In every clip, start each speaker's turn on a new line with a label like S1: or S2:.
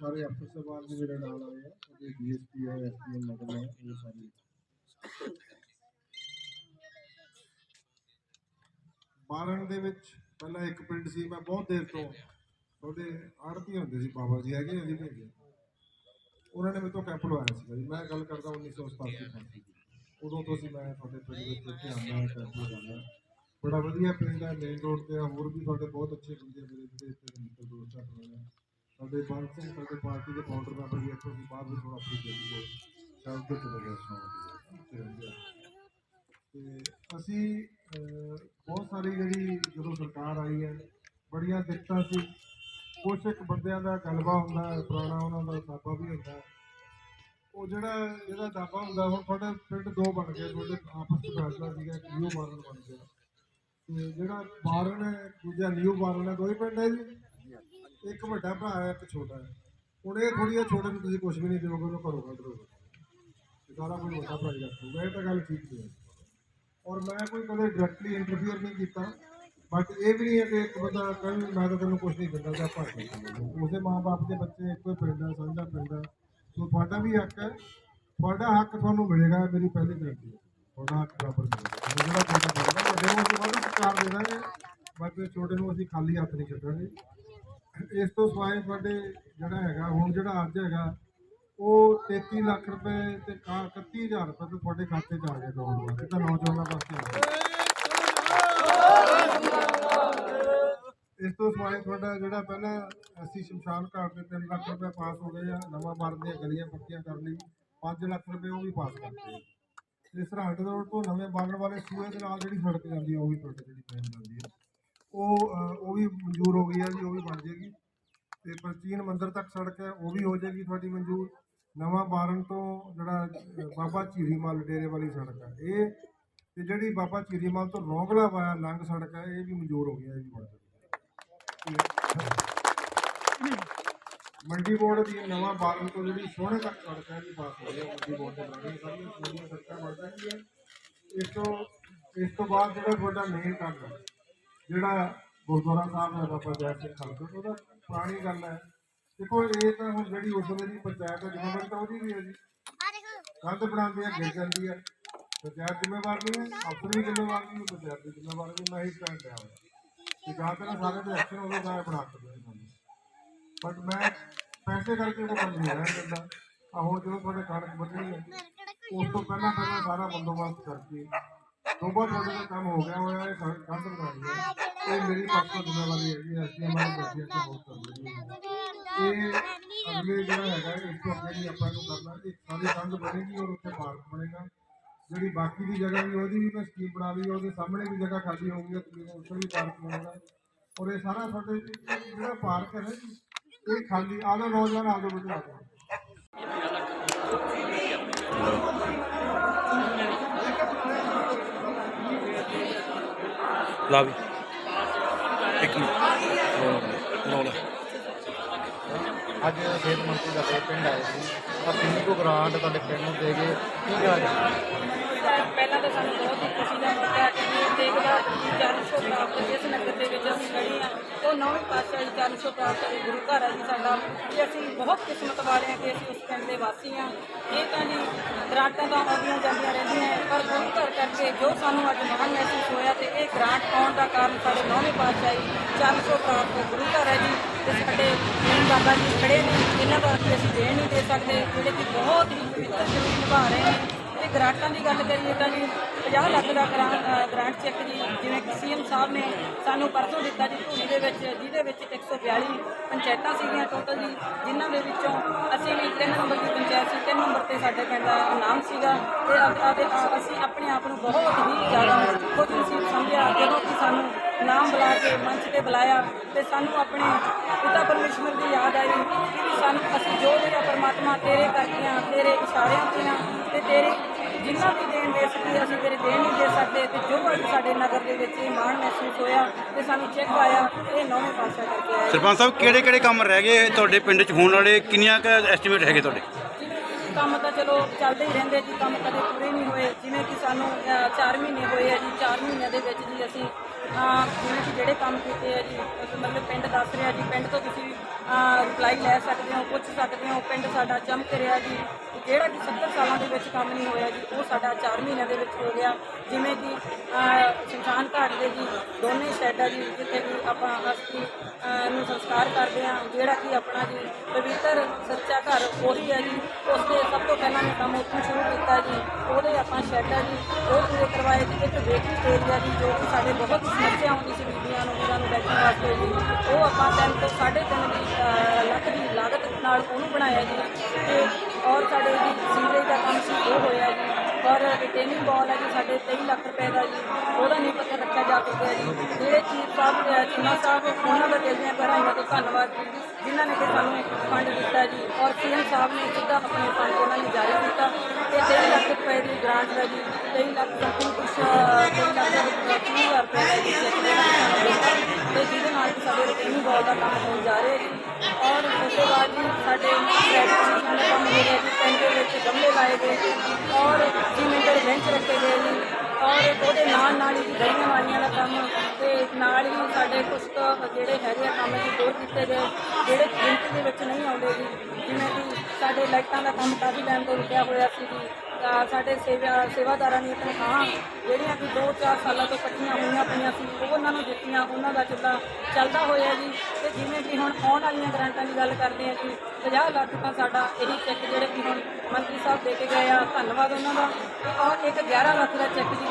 S1: ਸਾਰੇ ਅਫਸਰ ਸਾਹਿਬਾਨ ਵੀ ਮੇਰੇ ਨਾਲ ਆਏ ਆ, ਉਹਦੇ ਡੀਐਸਪੀ ਹੈ ਐਸਪੀਐਮ ਮੈਡਮ ਹੈ ਇਹ ਸਾਰੇ। ਬਾਰਨ ਦੇ ਵਿੱਚ ਪਹਿਲਾਂ ਇੱਕ ਪਿੰਡ ਸੀ, ਮੈਂ ਬਹੁਤ ਦੇਰ ਤੋਂ ਉਹਦੇ ਆੜਤੀ ਹੁੰਦੇ ਸੀ, ਬਾਬਾ ਜੀ ਹੈਗੇ ਅਸੀਂ ਭੇਜੇ ਉਹਨਾਂ ਨੇ ਮੇਰੇ ਤੋਂ ਕੈਂਪ ਲਵਾਇਆ ਸੀ ਜੀ। ਮੈਂ ਗੱਲ ਕਰਦਾ 1987 ਦੀ ਉਦੋਂ ਤੋਂ ਸੀ ਮੈਂ ਤੁਹਾਡੇ ਪਿੰਡ ਵਿੱਚ ਇੱਥੇ ਆਉਂਦਾ ਕੈਂਪ ਲਗਾਉਂਦਾ। ਬੜਾ ਵਧੀਆ ਪਿੰਡ ਹੈ ਮੇਨ ਰੋਡ ਤੇ ਆ, ਹੋਰ ਵੀ ਤੁਹਾਡੇ ਬਹੁਤ ਅੱਛੇ ਬੰਦੇ ਆ ਮੇਰੇ ਜਿਹੜੇ ਇੱਥੇ ਮਿੱਤਰ, ਦੋਸਤ ਆ ਆਪਣੇ ਨਾਲ। ਸਾਡੇ ਬੰਦ ਸਿੰਘ ਸਾਡੇ ਪਾਰਟੀ ਦੇ ਕਾਊਂਟਰ ਮੈਂਬਰ ਵੀ ਇੱਥੋਂ ਦੀ ਬਾਹਰ ਵੀ ਥੋੜਾ ਫਰੀ ਦੇ ਦਿਓ ਸ਼ਾਮ ਤੋਂ ਚਲੇ ਗਏ ਸੋ ਤੇ ਅਸੀਂ ਬਹੁਤ ਸਾਰੀ ਜਿਹੜੀ ਜਦੋਂ ਸਰਕਾਰ ਆਈ ਹੈ, ਬੜੀਆਂ ਦਿੱਕਤਾਂ ਸੀ। ਕੁਛ ਇੱਕ ਬੰਦਿਆਂ ਦਾ ਗਲਬਾ ਹੁੰਦਾ ਪੁਰਾਣਾ ਉਹਨਾਂ ਦਾ ਦਾਬਾ ਵੀ ਹੁੰਦਾ ਉਹ ਜਿਹੜਾ ਇਹਦਾ ਦਾਬਾ ਹੁੰਦਾ, ਹੁਣ ਤੁਹਾਡੇ ਪਿੰਡ ਦੋ ਬਣ ਗਏ, ਤੁਹਾਡੇ ਆਪਸ ਵਿੱਚ ਫੈਸਲਾ ਸੀਗਾ ਕਿ ਨਿਊ ਬਾਰਨ ਬਣ ਗਿਆ। ਤੇ ਜਿਹੜਾ ਬਾਰਨ ਹੈ, ਦੂਜਾ ਨਿਊ ਬਾਰਨ ਹੈ ਦੋਈ ਪਿੰਡ ਹੈ ਜੀ। ਇੱਕ ਵੱਡਾ ਭਰਾ ਹੈ, ਇੱਕ ਛੋਟਾ ਹੈ। ਹੁਣ ਇਹ ਥੋੜ੍ਹੀਆਂ ਛੋਟੇ ਨੂੰ ਤੁਸੀਂ ਕੁਝ ਵੀ ਨਹੀਂ ਦਿਓਗੇ, ਉਹਨੂੰ ਘਰੋਂ ਕੱਢ ਦੋਗੇ ਤੇ ਸਾਰਾ ਕੁਝ ਵੱਡਾ ਭਰਾ ਹੀ ਰੱਖੂਗਾ, ਇਹ ਤਾਂ ਗੱਲ ਠੀਕ ਹੈ। ਔਰ ਮੈਂ ਕੋਈ ਕਦੇ ਡਾਇਰੈਕਟਲੀ ਇੰਟਰਫੀਅਰ ਨਹੀਂ ਕੀਤਾ। ਬਟ ਇਹ ਵੀ ਨਹੀਂ ਹੈ ਕਿ ਇੱਕ ਬੰਦਾ ਕਹਿੰਦਾ ਮੈਂ ਤਾਂ ਤੈਨੂੰ ਕੁਝ ਨਹੀਂ ਦਿੰਦਾ, ਜਾਂ ਭਰ ਕੇ ਉਹਦੇ ਮਾਪੇ ਦੇ ਬੱਚੇ, ਇੱਕੋ ਹੀ ਪਿੰਡ ਹੈ, ਸਾਂਝਾ ਪਿੰਡ ਹੈ। ਸੋ ਤੁਹਾਡਾ ਵੀ ਹੱਕ ਹੈ। ਤੁਹਾਡਾ ਹੱਕ ਤੁਹਾਨੂੰ ਮਿਲੇਗਾ ਮੇਰੀ ਪਹਿਲੀ ਗਰੰਟੀ ਹੈ। ਤੁਹਾਡਾ ਹੱਕ ਬਰਾਬਰ ਮਿਲੇਗਾ। ਜਿਹੜਾ ਤੁਹਾਡਾ ਬਣਦਾ ਵੱਡੇ ਨੂੰ ਅਸੀਂ ਵੱਧ ਸਤਿਕਾਰ ਦੇ ਦਾਂਗੇ ਬਾਕੀ ਛੋਟੇ ਨੂੰ ਅਸੀਂ ਖਾਲੀ ਹੱਥ ਨਹੀਂ ਛੱਡਾਂਗੇ ਇਸ ਤੋਂ ਸਿਵਾਏ ਤੁਹਾਡੇ ਜਿਹੜਾ ਹੈਗਾ, ਹੁਣ ਜਿਹੜਾ ਅੱਜ ਹੈਗਾ, ਉਹ 33 ਲੱਖ ਰੁਪਏ ਤੇ 31000 ਰੁਪਏ ਤੇ ਤੁਹਾਡੇ ਖਾਤੇ 'ਚ ਆ ਗਿਆ ਲੋਨ ਵਾਸਤੇ ਤਾਂ ਨੌਜਵਾਨਾਂ ਵਾਸਤੇ ਇਸ ਤੋਂ ਸਿਵਾਏ ਤੁਹਾਡਾ ਜਿਹੜਾ ਪਹਿਲਾਂ ਅਸੀਂ ਸ਼ਮਸ਼ਾਨ ਘਾਟ ਦੇ 3 ਲੱਖ ਰੁਪਏ ਪਾਸ ਹੋ ਗਏ ਆ, ਨਵਾਂ ਬਾਰ ਦੀਆਂ ਗਲੀਆਂ ਪੱਕੀਆਂ ਕਰ ਲਈ 5 ਲੱਖ ਰੁਪਏ ਉਹ ਵੀ ਪਾਸ ਕਰਤੇ ਤੇ ਸਰਹੰਦ ਰੋਡ ਤੋਂ ਨਵੇਂ ਬਾਗੜ ਵਾਲੇ ਸੂਏ ਦੇ ਨਾਲ ਜਿਹੜੀ ਸੜਕ ਜਾਂਦੀ ਆ, ਉਹ ਵੀ ਤੁਹਾਡੇ ਜਿਹੜੀ ਬਣ ਜਾਂਦੀ ਆ। ਉਹ ਅਹ, ਉਹ ਵੀ ਮਨਜ਼ੂਰ ਹੋ ਗਈ ਹੈ ਜੀ ਉਹ ਵੀ ਬਣ ਜਾਏਗੀ ਤੇ ਪ੍ਰਾਚੀਨ ਮੰਦਿਰ ਤੱਕ ਸੜਕ ਹੈ ਉਹ ਵੀ ਹੋ ਜਾਏਗੀ ਤੁਹਾਡੀ ਮਨਜ਼ੂਰ। ਨਵਾਂ ਬਾਰਨ ਤੋਂ ਜਿਹੜਾ ਅਹ, ਬਾਬਾ ਚੀਰੀਮਲ ਡੇਰੇ ਵਾਲੀ ਸੜਕ ਹੈ ਇਹ ਤੇ ਜਿਹੜੀ ਬਾਬਾ ਚੀਰੀਮਲ ਤੋਂ ਰੋਂਗਲਾ ਵਾਇਆ ਲੰਘ ਸੜਕ ਹੈ ਇਹ ਵੀ ਮਨਜ਼ੂਰ ਹੋ ਗਈ ਹੈ ਜੀ ਬਣ ਜਾਏਗੀ ਮੰਡੀ ਬੋਰਡ ਦੀ ਨਵਾਂ ਬਾਰਨ ਤੋਂ ਜਿਹੜੀ ਸੋਹਣੇ ਤੱਕ ਸੜਕ ਹੈ ਜੀ ਪਾਸ ਹੋ ਗਈ ਮੰਡੀ ਬੋਰਡ ਦੇ ਨਾਲ ਸਾਰੀਆਂ ਸੋਹਣੀਆਂ ਸੜਕਾਂ ਬਣ ਜਾਣਗੀਆਂ ਇਸ ਤੋਂ ਇਸ ਤੋਂ ਬਾਅਦ ਜਿਹੜਾ ਤੁਹਾਡਾ ਮੇਨ ਕੰਮ ਹੈ ਜਿਹੜਾ ਗੁਰਦੁਆਰਾ ਸਾਹਿਬ ਹੈ ਬਾਬਾ ਜੈ ਸਿੰਘ ਖਾਲਸਾ, ਉਹਦਾ ਪੁਰਾਣੀ ਗੱਲ ਹੈ। ਦੇਖੋ, ਇਹ ਤਾਂ ਹੁਣ ਜਿਹੜੀ ਉਸ ਵੇਲੇ ਦੀ ਪੰਚਾਇਤ ਹੈ, ਜ਼ਿੰਮੇਵਾਰੀ ਤਾਂ ਉਹਦੀ ਵੀ ਹੈ ਜੀ। ਕੰਧ ਬਣਾਉਂਦੀ ਹੈ, ਗਿਰ ਜਾਂਦੀ ਹੈ। ਪੰਚਾਇਤ ਜ਼ਿੰਮੇਵਾਰ ਨਹੀਂ ਹੈ, ਅਫਸਰ ਵੀ ਜ਼ਿੰਮੇਵਾਰ ਨਹੀਂ ਪੰਚਾਇਤ ਦੀ ਜ਼ਿੰਮੇਵਾਰ ਨਹੀਂ ਮੈਂ ਹੀ ਸਟੈਂਡ ਲਿਆ ਹੋਇਆ ਕਿ ਜਾਂ ਤਾਂ ਸਾਰੇ ਦੇ ਐਕਸ਼ਨ ਉਦੋਂ ਦਾ ਬਣਾ ਸਕਦੇ ਬਟ ਮੈਂ ਪੈਸੇ ਕਰਕੇ ਉਹ ਕੰਮ ਨਹੀਂ ਰਹਿਣ ਦਿੰਦਾ। ਆ ਹੁਣ ਜਦੋਂ ਤੁਹਾਡੇ ਕਣਕ ਵੱਢਣੀ ਹੈ, ਉਸ ਤੋਂ ਪਹਿਲਾਂ ਪਹਿਲਾਂ ਸਾਰਾ ਬੰਦੋਬਸਤ ਕਰਕੇ ਦੋਬਾਂ ਤੁਹਾਡੇ ਕੰਮ ਹੋ ਗਿਆ ਹੋਇਆ ਹੈ ਕੰਧ ਕੰਧ ਬਣਾਉਣੀ ਇਹ ਮੇਰੀ ਪਰਸਨਲ ਜ਼ਿੰਮੇਵਾਰੀ ਹੈ ਜੀ ਐਸਡੀਐਮ ਬੱਚਿਆਂ ਤੋਂ ਬਹੁਤ ਕਰਨੀ ਹੈ। ਇਹ ਅਗਲੇ ਜਿਹੜਾ ਹੈਗਾ, ਇਸ ਤੋਂ ਅੱਗੇ ਵੀ ਆਪਾਂ ਨੂੰ ਕਰਨਾ, ਇੱਕ ਸਾਰੀ ਕੰਧ ਬਣੇਗੀ ਔਰ ਉੱਥੇ ਪਾਰਕ ਬਣੇਗਾ। ਜਿਹੜੀ ਬਾਕੀ ਦੀ ਜਗ੍ਹਾ ਵੀ ਉਹਦੀ ਵੀ ਮੈਂ ਸਕੀਮ ਬਣਾ ਲਈ, ਉਹਦੇ ਸਾਹਮਣੇ ਵੀ ਜਗ੍ਹਾ ਖਾਲੀ ਹੋ ਗਈ ਹੈ ਉੱਥੇ ਵੀ ਪਾਰਕ ਬਣੇਗਾ। ਔਰ ਇਹ ਸਾਰਾ ਸਾਡੇ ਜਿਹੜਾ ਪਾਰਕ ਹੈ ਜੀ, ਇਹ ਖਾਲੀ ਆਦੋ ਨੌਜਵਾਨ ਆਦੋ ਬੇਟੇ ਆਦੋ
S2: ਲਾ ਵੀ। ਇੱਕ ਮਿੰਟ।
S3: ਅੱਜ ਸਿਹਤ ਮੰਤਰੀ ਦਾ ਸਾਡੇ ਪਿੰਡ ਆਏ ਸੀ। ਅਸੀਂ ਕੋ ਗ੍ਰਾਂਟ ਤੁਹਾਡੇ ਪਿੰਡ ਨੂੰ ਦੇ ਗਏ? ਕੀ ਕਿਹਾ ਜੀ
S4: ਪਹਿਲਾਂ ਤਾਂ ਸਾਨੂੰ ਬਹੁਤ ਹੀ ਖੁਸ਼ੀ ਦਾ ਮੌਕਾ ਹੈ ਕਿ ਵੀਰ ਦੇਖਦਾ ਚਰਨ ਛੋਹ ਪ੍ਰਾਪਤ ਜਿਸ ਨਗਰ ਦੇ ਵਿੱਚ। ਅਸੀਂ ਖੜੇ ਹਾਂ। ਉਹ ਨੌਵੇਂ ਪਾਤਸ਼ਾਹੀ ਚਰਨ ਛੋਹ ਪ੍ਰਾਪਤ ਗੁਰੂ ਘਰ ਹੈ ਜੀ ਸਾਡਾ। ਤੇ ਅਸੀਂ ਬਹੁਤ ਕਿਸਮਤ ਵਾਲੇ ਹਾਂ ਕਿ ਅਸੀਂ ਉਸ ਪਿੰਡ ਦੇ ਵਾਸੀ ਹਾਂ। ਇਹ ਤਾਂ ਜੀ ਗ੍ਰਾਂਟਾਂ ਤਾਂ ਆਉਂਦੀਆਂ ਜਾਂਦੀਆਂ ਰਹਿੰਦੀਆਂ ਹੈ, ਪਰ ਗੁਰੂ ਘਰ ਕਰਕੇ ਜੋ ਸਾਨੂੰ ਅੱਜ ਮਾਣ ਮਹਿਸੂਸ ਹੋਇਆ ਤੇ ਇਹ ਗ੍ਰਾਂਟ ਪਾਉਣ ਦਾ ਕਾਰਨ ਸਾਡੇ ਨੌਵੇਂ ਪਾਤਸ਼ਾਹੀ ਚਰਨ ਛੋਹ ਤੋਂ ਗੁਰੂ ਘਰ ਹੈ ਜੀ ਤੇ ਸਾਡੇ ਮੇਨ ਬਾਬਾ ਜੀ ਖੜੇ ਨੇ ਇਹਨਾਂ ਵਾਸਤੇ ਅਸੀਂ ਦੇਣ ਨਹੀਂ ਦੇ ਸਕਦੇ ਜਿਹੜੇ ਕਿ ਬਹੁਤ ਹੀ ਪਵਿੱਤਰ ਜ਼ਰੂਰ ਨਿਭਾ ਰਹੇ ਨੇ। ਗ੍ਰਾਂਟਾਂ ਦੀ ਗੱਲ ਕਰੀਏ ਤਾਂ ਜੀ 50 ਲੱਖ ਦਾ ਗ੍ਰਾਂ- ਅ, ਗ੍ਰਾਂਟ ਚੈੱਕ ਜੀ ਜਿਵੇਂ ਕਿ ਸੀਐਮ ਸਾਹਿਬ ਨੇ ਸਾਨੂੰ ਪਰਸੋਂ ਦਿੱਤਾ ਜੀ ਧੂਰੀ ਦੇ ਵਿੱਚ ਜਿਹਦੇ ਵਿੱਚ 142 ਪੰਚਾਇਤਾਂ ਸੀਗੀਆਂ ਟੋਟਲ ਜੀ ਜਿਨ੍ਹਾਂ ਦੇ ਵਿੱਚੋਂ ਅਸੀਂ ਵੀ 3 ਨੰਬਰ ਦੀ ਪੰਚਾਇਤ ਸੀ 3 ਨੰਬਰ ਤੇ ਸਾਡੇ ਪਿੰਡ ਦਾ ਨਾਮ ਸੀਗਾ ਤੇ ਆਪ- ਅਸੀਂ ਆਪਣੇ ਆਪ ਨੂੰ ਬਹੁਤ ਹੀ ਜ਼ਿਆਦਾ ਖੁਸ਼ ਨਸੀਬ ਸਮਝਿਆ ਜਦੋਂ ਕਿ ਸਾਨੂੰ ਨਾਮ ਬੁਲਾ ਕੇ ਮੰਚ ਤੇ ਬੁਲਾਇਆ ਤੇ ਸਾਨੂੰ ਆਪਣੇ ਪਿਤਾ ਪਰਮੇਸ਼ਵਰ ਦੀ ਯਾਦ ਆਈ ਕਿ ਸਾਨੂੰ ਅਸੀਂ ਜੋ ਵੀ ਪਰਮਾਤਮਾ ਤੇਰੇ ਕਰਕੇ ਆ ਤੇਰੇ ਇਸ਼ਾਰਿਆਂ ਤੇ ਆ ਤੇ ਤੇਰੇ ਜਿੰਨਾ ਵੀ ਦੇਣ ਦੇ ਸਕੀਏ ਅਸੀਂ ਤੇਰੇ ਦੇਣ ਨਹੀਂ ਦੇ ਸਕਦੇ ਤੇ ਜੋ ਅੱਜ ਸਾਡੇ ਨਗਰ ਦੇ ਵਿੱਚ ਇਹ ਮਾਣ ਮਹਿਸੂਸ ਹੋਇਆ ਤੇ ਸਾਨੂੰ ਚੈੱਕ ਆਇਆ, ਇਹ ਨੌਵੇਂ ਪਾਤਸ਼ਾਹ ਕਰਕੇ ਆਇਆ।
S2: ਸਰਪੰਚ ਸਾਹਿਬ ਕਿਹੜੇ ਕਿਹੜੇ ਕੰਮ ਰਹਿ ਗਏ ਤੁਹਾਡੇ ਪਿੰਡ 'ਚ? ਹੋਣ ਵਾਲੇ ਕਿੰਨੀਆਂ ਕ ਐਸਟੀਮੇਟ ਹੈਗੇ ਤੁਹਾਡੇ?
S4: ਕੰਮ ਤਾਂ ਚਲੋ ਚੱਲਦੇ ਹੀ ਰਹਿੰਦੇ ਜੀ ਕੰਮ ਕਦੇ ਪੂਰੇ ਨਹੀਂ ਹੋਏ। ਜਿਵੇਂ ਕਿ ਸਾਨੂੰ 4 ਮਹੀਨੇ ਹੋਏ ਆ ਜੀ 4 ਮਹੀਨਿਆਂ ਦੇ ਵਿੱਚ ਜੀ ਅਸੀਂ ਅਹ, ਜਿਵੇਂ ਕਿ ਜਿਹੜੇ ਕੰਮ ਕੀਤੇ ਆ ਜੀ ਮਤਲਬ ਪਿੰਡ ਦੱਸ ਰਿਹਾ ਜੀ ਪਿੰਡ ਤੋਂ ਤੁਸੀਂ ਰਿਪਲਾਈ ਲੈ ਸਕਦੇ ਹੋ ਪੁੱਛ ਸਕਦੇ ਹੋ ਪਿੰਡ ਸਾਡਾ ਚਮਕ ਰਿਹਾ ਜੀ ਜਿਹੜਾ ਕਿ 70 ਸਾਲਾਂ ਦੇ ਵਿੱਚ ਕੰਮ ਨਹੀਂ ਹੋਇਆ ਜੀ ਉਹ ਸਾਡਾ 4 ਮਹੀਨਿਆਂ ਦੇ ਵਿੱਚ ਹੋ ਗਿਆ। ਜਿਵੇਂ ਕਿ ਅਹ, ਸ਼ਮਸ਼ਾਨ ਘਾਟ ਦੇ ਜੀ ਦੋਨੇ ਸ਼ੈੱਡ ਜੀ ਜਿੱਥੇ ਕਿ ਆਪਾਂ ਅਸਥੀ ਨੂੰ ਸੰਸਕਾਰ ਕਰਦੇ ਆ ਜਿਹੜਾ ਕਿ ਆਪਣਾ ਜੀ ਪਵਿੱਤਰ ਸੱਚਾ ਘਰ ਉਹੀ ਹੈ ਜੀ ਉਸ ਦੇ ਸਭ ਤੋਂ ਪਹਿਲਾਂ ਮੈਂ ਕੰਮ ਉੱਥੋਂ ਸ਼ੁਰੂ ਕੀਤਾ ਜੀ। ਉਹਦੇ ਆਪਾਂ ਸ਼ੈੱਡ ਆ ਜੀ ਉਹ ਪੂਰੇ ਕਰਵਾਏ ਜੀ ਇੱਕ ਵੇਟਿੰਗ ਏਰੀਆ ਜੀ ਜੋ ਕਿ ਸਾਡੇ ਬਹੁਤ ਸਮੱਸਿਆ ਆਉਂਦੀ ਸੀ ਬੀਬੀਆਂ ਨੂੰ ਉਹਨਾਂ ਨੂੰ ਬੈਠਣ ਵਾਸਤੇ ਜੀ। ਉਹ ਆਪਾਂ ਤਿੰਨ ਤੋਂ 3.5 ਦੀ ਲੱਖ ਦੀ ਲਾਗਤ ਨਾਲ ਉਹਨੂੰ ਬਣਾਇਆ ਜੀ। ਤੇ ਔਰ ਸਾਡੇ ਜੀ ਸੀਵਰੇਜ ਦਾ ਕੰਮ ਸੀ ਉਹ ਹੋਇਆ ਜੀ। ਔਰ ਰਿਟੇਨਿੰਗ ਬਾਲ ਹੈ ਜੀ ਸਾਡੇ 23 ਲੱਖ ਰੁਪਏ ਦਾ ਜੀ। ਉਹਦਾ ਨਹੀਂ ਪੱਥਰ ਰੱਖਿਆ ਜਾ ਚੁੱਕਿਆ ਜੀ। ਜਿਹੜੇ ਚੀਫ ਸਾਹਿਬ ਅਹ, ਚੀਮਾ ਸਾਹਿਬ ਉਹਨਾਂ ਦਾ ਦਿਲ ਦੀਆਂ ਗਹਿਰਾਈਆਂ ਤੋਂ ਧੰਨਵਾਦ ਜੀ। ਜਿਨ੍ਹਾਂ ਨੇ ਕਿ ਸਾਨੂੰ ਇੱਕ ਫੰਡ ਦਿੱਤਾ ਜੀ। ਔਰ ਸੀਐਮ ਸਾਹਿਬ ਨੇ ਸਿੱਧਾ ਆਪਣੇ ਫੰਡ ਉਹਨਾਂ ਨੇ ਜਾਰੀ ਕੀਤਾ। ਤੇ 23 ਲੱਖ ਰੁਪਏ ਦੀ ਗ੍ਰਾਂਟ ਦਾ ਜੀ। 23 ਲੱਖ ਸਮਥਿੰਗ ਕੁਛ ਅਹ, 23 ਲੱਖ ਤੀਹ ਹਜ਼ਾਰ ਰੁਪਏ ਦਾ ਜੀ ਦੇ ਨਾਲ ਤੇ ਜਿਹਦੇ ਨਾਲ ਸਾਡੇ ਰਿਟੇਨਿੰਗ ਬਹੁਤ ਦਾ ਕੰਮ ਹੋਣ ਜਾ ਰਿਹਾ ਜੀ। ਔਰ ਉਸ ਤੋਂ ਬਾਅਦ ਜੀ ਸਾਡੇ ਪ੍ਰੈਕਟਿਸ ਦਾ ਕੰਮ ਹੋ ਰਿਹਾ ਜੀ। ਪਿੰਡ ਦੇ ਵਿੱਚ ਗਮਲੇ ਲਾਏ ਗਏ। ਔਰ ਜਿਵੇਂ ਬੈਂਚ ਰੱਖੇ ਨਾਲ ਗਲੀਆਂ ਵਾਲੀਆਂ ਦਾ ਕੰਮ ਤੇ ਨਾਲ ਹੀ ਸਾਡੇ ਕੁਝ ਕੁ ਜਿਹੜੇ ਹੈਗੇ ਆ ਕੰਮ ਜੀ ਹੋਰ ਕੀਤੇ ਗਏ, ਜਿਹੜੇ ਗਿਣਤੀ ਦੇ ਵਿੱਚ ਨਹੀਂ ਆਉਂਦੇ ਜੀ, ਜਿਵੇਂ ਕਿ ਸਾਡੇ ਲਾਈਟਾਂ ਦਾ ਕੰਮ ਕਾਫੀ ਟਾਈਮ ਤੋਂ ਰੁਕਿਆ ਹੋਇਆ ਸੀ ਜੀ ਅਹ ਸਾਡੇ ਸੇਵਾ, ਸੇਵਾਦਾਰਾਂ ਦੀਆਂ ਤਨਖਾਹਾਂ ਜਿਹੜੀਆਂ ਕਿ 2-4 ਸਾਲਾਂ ਤੋਂ ਇਕੱਠੀਆਂ ਹੋਈਆਂ ਪਈਆਂ ਸੀ, ਉਹ ਉਹਨਾਂ ਨੂੰ ਦਿੱਤੀਆਂ, ਉਹਨਾਂ ਦਾ ਚੁੱਲਾ ਚੱਲਦਾ ਹੋਇਆ ਜੀ, ਤੇ ਜਿਵੇਂ ਕਿ ਹੁਣ ਆਉਣ ਵਾਲੀਆਂ ਗ੍ਰਾਂਟਾਂ ਦੀ ਗੱਲ ਕਰਦੇ ਆ ਜੀ 50 ਲੱਖ ਦਾ ਸਾਡਾ ਇਹੀ ਚੈੱਕ ਜਿਹੜੇ ਕਿ ਹੁਣ ਮੰਤਰੀ ਸਾਹਿਬ ਦੇ ਕੇ ਗਏ ਆ, ਧੰਨਵਾਦ ਉਹਨਾਂ ਦਾ, ਤੇ ਔਰ ਇੱਕ 11 ਲੱਖ ਦਾ ਚੈੱਕ ਜੀ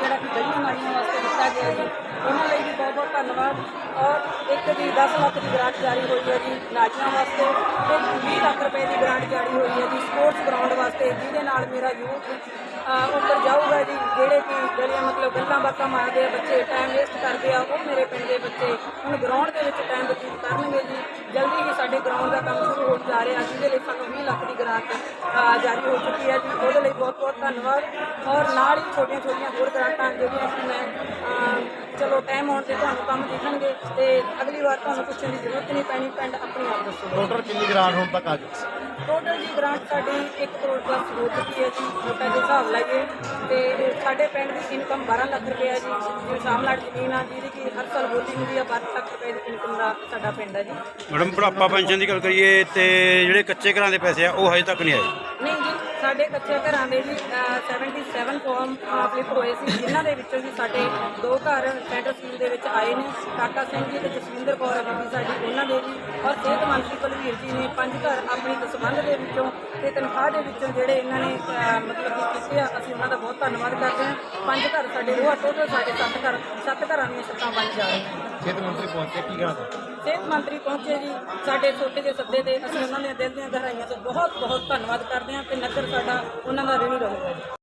S4: ਵਾਸਤੇ ਗਿਆ ਜੀ। ਉਹਨਾਂ ਲਈ ਵੀ ਬਹੁਤ ਬਹੁਤ ਧੰਨਵਾਦ। ਔਰ ਇੱਕ ਜੀ 10 ਲੱਖ ਦੀ ਗ੍ਰਾਂਟ ਜਾਰੀ ਹੋਈ ਹੈ ਜੀ ਨਾਲੀਆਂ ਵਾਸਤੇ। ਤੇ 20 ਲੱਖ ਰੁਪਏ ਦੀ ਗ੍ਰਾਂਟ ਜਾਰੀ ਹੋਈ ਹੈ ਜੀ ਸਪੋਰਟਸ ਗਰਾਊਂਡ ਵਾਸਤੇ, ਜਿਹਦੇ ਨਾਲ ਮੇਰਾ ਯੂਥ ਅਹ, ਉੱਪਰ ਜਾਊਗਾ ਜੀ। ਜਿਹੜੇ ਕਿ ਜਿਹੜੀਆਂ ਮਤਲਬ ਗੱਲਾਂ ਬਾਤਾਂ ਮਾਰਦੇ ਆ ਬੱਚੇ ਟਾਈਮ ਵੇਸਟ ਕਰਦੇ ਆ, ਉਹ ਮੇਰੇ ਪਿੰਡ ਦੇ ਬੱਚੇ ਹੁਣ ਗਰਾਊਂਡ ਦੇ ਵਿੱਚ ਟਾਈਮ ਬਤੀਤ ਕਰਨਗੇ ਜੀ। ਜਲਦੀ ਹੀ ਸਾਡੇ ਗਰਾਊਂਡ ਦਾ ਕੰਮ ਸ਼ੁਰੂ ਹੋਣ ਜਾ ਰਿਹਾ, ਜਿਹਦੇ ਲਈ ਸਾਨੂੰ 20 ਲੱਖ ਦੀ ਗ੍ਰਾਂਟ ਜਾਰੀ ਹੋ ਚੁੱਕੀ ਹੈ ਜੀ। ਉਹਦੇ ਲਈ ਬਹੁਤ ਬਹੁਤ ਧੰਨਵਾਦ। ਔਰ ਨਾਲ ਹੀ ਛੋਟੀਆਂ ਛੋਟੀਆਂ ਹੋਰ ਗ੍ਰਾਂਟਾਂ ਜਿਹੜੀਆਂ ਟਾਈਮ ਆਉਣ ਤੇ ਤੁਹਾਨੂੰ ਕੰਮ ਦਿਖਣਗੇ ਤੇ ਅਗਲੀ ਵਾਰ ਤੁਹਾਨੂੰ ਪੁੱਛਣ ਦੀ ਜ਼ਰੂਰਤ ਨਹੀਂ ਪੈਣੀ ਪਿੰਡ ਆਪਣੇ ਆਪ ਦੱਸੋ।
S3: ਟੋਟਲ ਕਿੰਨੀ ਗ੍ਰਾਂਟ ਹੁਣ ਤੱਕ ਆ ਚੁੱਕੀ
S4: ਟੋਟਲ ਜੀ ਗ੍ਰਾਂਟ ਸਾਡੀ 1 ਕਰੋੜ ਪਲੱਸ ਹੋ ਚੁੱਕੀ ਹੈ ਜੀ ਰੁਪਏ ਦੇ ਹਿਸਾਬ ਲਾਈਏ। ਤੇ ਸਾਡੇ ਪਿੰਡ ਦੀ ਇਨਕਮ 12 ਲੱਖ ਰੁਪਏ ਹੈ ਜੀ ਜਿਵੇਂ ਸ਼ਾਮਲਾਟ ਜ਼ਮੀਨ ਆ ਜਿਹਦੀ ਕਿ ਹਰ ਸਾਲ ਬੋਲੀ ਹੁੰਦੀ ਆ 12 ਲੱਖ ਰੁਪਏ ਦੀ ਇਨਕਮ ਦਾ ਸਾਡਾ ਪਿੰਡ ਹੈ ਜੀ।
S2: ਮੈਡਮ ਬੁਢਾਪਾ ਪੈਨਸ਼ਨ ਦੀ ਗੱਲ ਕਰੀਏ ਤੇ ਜਿਹੜੇ ਕੱਚੇ ਘਰਾਂ ਦੇ ਪੈਸੇ ਆ ਉਹ ਹਜੇ ਤੱਕ ਨਹੀਂ ਆਏ?
S4: ਨਹੀਂ ਜੀ ਸਾਡੇ ਕੱਚੇ ਘਰਾਂ ਦੇ ਜੀ ਅਹ, 77 ਫਾਰਮ ਫਲਿੱਪ ਹੋਏ ਸੀ। ਜਿਨ੍ਹਾਂ ਦੇ ਵਿੱਚੋਂ ਜੀ ਸਾਡੇ ਦੋ ਘਰ ਸੈਂਟਰ ਸਕੂਲ ਦੇ ਵਿੱਚ ਆਏ ਨੇ। ਕਾਕਾ ਸਿੰਘ ਜੀ ਤੇ ਜਸਵਿੰਦਰ ਕੌਰ ਬੀਬੀ ਸਾਡੀ ਉਹਨਾਂ ਦੇ ਜੀ ਔਰ ਸਿਹਤ ਮੰਤਰੀ ਬਲਵੀਰ ਜੀ ਨੇ ਪੰਜ ਘਰ ਆਪਣੀ ਦਸਵੰਧ ਦੇ ਵਿੱਚੋਂ ਤੇ ਤਨਖਾਹ ਦੇ ਵਿੱਚੋਂ ਜਿਹੜੇ ਇਹਨਾਂ ਨੇ ਮਤਲਬ ਕਿ ਕੀਤੇ ਆ ਅਸੀਂ ਉਹਨਾਂ ਦਾ ਬਹੁਤ ਧੰਨਵਾਦ ਕਰਦੇ ਹਾਂ। ਪੰਜ ਘਰ ਸਾਡੇ ਉਹ ਟੋਟਲ ਸਾਡੇ ਸੱਤ ਘਰ ਸੱਤ ਘਰਾਂ ਦੀਆਂ ਛੱਤਾਂ ਬਣ ਜਾ ਰਹੀਆਂ
S3: ਸਿਹਤ ਮੰਤਰੀ ਪਹੁੰਚੇ ਕੀ ਚਾਹੁੰਦੇ
S4: ਸਿਹਤ ਮੰਤਰੀ ਪਹੁੰਚੇ ਜੀ। ਸਾਡੇ ਛੋਟੇ ਦੇ ਸੱਦੇ ਤੇ ਅਸੀਂ ਉਹਨਾਂ ਦੇ ਦਿਲ ਦੀਆਂ ਗਹਿਰਾਈਆਂ ਤੋਂ ਬਹੁਤ ਬਹੁਤ ਧੰਨਵਾਦ ਕਰਦੇ ਹਾਂ। ਤੇ ਨਗਰ ਸਾਡਾ ਉਹਨਾਂ ਦਾ ਰਿਣੀ ਰਹੂਗਾ।